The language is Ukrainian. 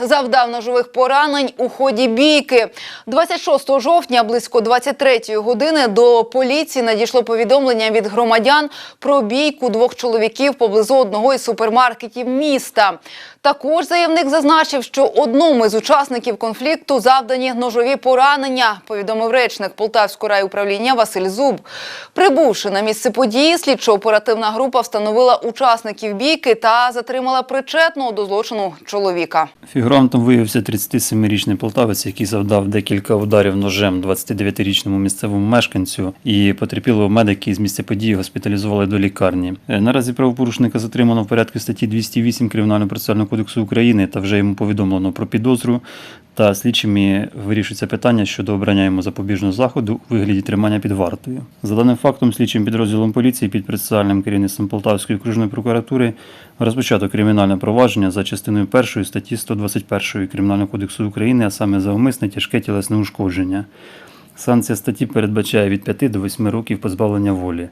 завдав ножових поранень у ході бійки. 26 жовтня близько 23 години до поліції надійшло повідомлення від громадян про бійку двох чоловіків поблизу одного із супермаркетів міста. Також заявник зазначив, що одному із учасників конфлікту завдані ножові поранення, повідомив речник Полтавського райуправління Василь Зуб. Прибувши на місце події, слідчо-оперативна група встановила учасників бійки та затримала причетного до злочину чоловіка. Фігурантом виявився 37-річний полтавець, який завдав декілька ударів ножем 29-річному місцевому мешканцю, і потерпілого медики з місця події госпіталізували до лікарні. Е, Наразі правопорушника затримано в порядку статті 208 Кримінального процесуального кодексу України та вже йому повідомлено про підозру. Та слідчими вирішується питання щодо обрання йому запобіжного заходу у вигляді тримання під вартою. За даним фактом, слідчим підрозділом поліції під процесуальним керівництвом Полтавської окружної прокуратури розпочато кримінальне провадження за частиною 1 статті 121 Кримінального кодексу України, а саме за умисне тяжке тілесне ушкодження. Санкція статті передбачає від 5 до 8 років позбавлення волі.